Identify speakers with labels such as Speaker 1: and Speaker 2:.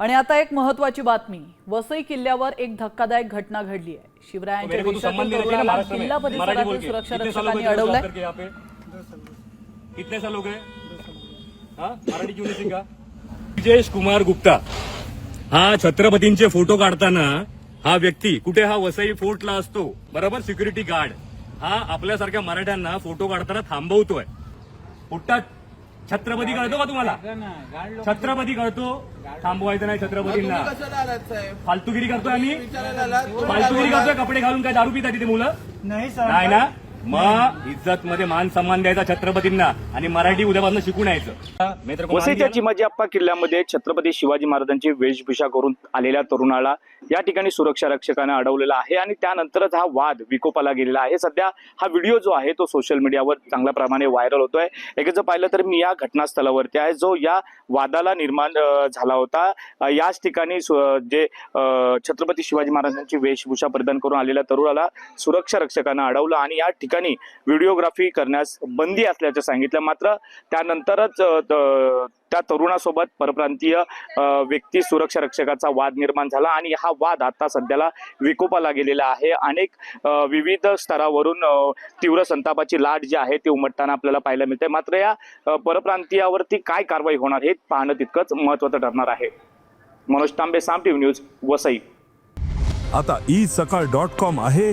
Speaker 1: आणि आता एक महत्वाची बातमी. वसई किल्ल्यावर एक धक्कादायक घटना घडली आहे शिवरायांच्या तरुणाला किल्ला परिसरातील
Speaker 2: के
Speaker 1: सुरक्षा रक्षकांनी
Speaker 2: के
Speaker 1: अडवलंय.
Speaker 2: कितने साल हो? गए हाँ ब्रिजेश कुमार गुप्ता. हा छत्रपतींचे फोटो काढताना हा व्यक्ती कुठे हा वसई फोर्टला असतो? बरोबर सिक्युरिटी गार्ड. हा आपल्यासारख्या मराठ्यांना फोटो काढताना थांबवतोय. पुट्टा छत्रपती कळतो का तुम्हाला? छत्रपती कळतो. थांबवायचं नाही छत्रपतींना.
Speaker 3: कशाला आलात साहेब?
Speaker 2: फालतुगिरी करतोय आम्ही. फालतुगिरी करतोय कपडे घालून काय दारू पिता तिथे मुलं?
Speaker 4: नाही सर
Speaker 2: नाही ना? मग इज्जत मध्ये मान सन्मान द्यायचा छत्रपतींना आणि मराठी उद्यापासून शिकून यायचं.
Speaker 5: वसईच्या चिमाजी अप्पा किल्ल्यामध्ये छत्रपती शिवाजी महाराजांची वेशभूषा करून आलेल्या तरुणाला या ठिकाणी सुरक्षा रक्षकाने अडवलेला आहे आणि त्यानंतरच हा वाद विकोपाला गेलेला आहे. सध्या हा व्हिडिओ जो आहे तो सोशल मीडियावर चांगल्या प्रमाणे व्हायरल होतोय. एक जर पाहिलं तर मी या घटनास्थळावरती आहे. जो या वादाला निर्माण झाला होता याच ठिकाणी जे छत्रपती शिवाजी महाराजांची वेशभूषा परिधान करून आलेल्या तरुणाला सुरक्षा रक्षकानं अडवलं आणि या ठिकाणी व्हिडिओग्राफी करण्यास बंदी असल्याचं सांगितलं. मात्र त्यानंतरच त्या तरुणासोबत परप्रांतीय व्यक्ती सुरक्षा रक्षकाचा वाद निर्माण झाला आणि हा वाद आता सध्याला विकोपाला गेलेला आहे. अनेक विविध स्तरावरून तीव्र संतापाची लाट जी आहे ती उमटताना आपल्याला पाहायला मिळते मात्र या परप्रांतीयावरती काय कारवाई होणार हे पाहणं तितकंच महत्वाचं ठरणार आहे. Manoj Tambe Saam TV news Vasai.
Speaker 6: आता ई सकाळ डॉट कॉम आहे.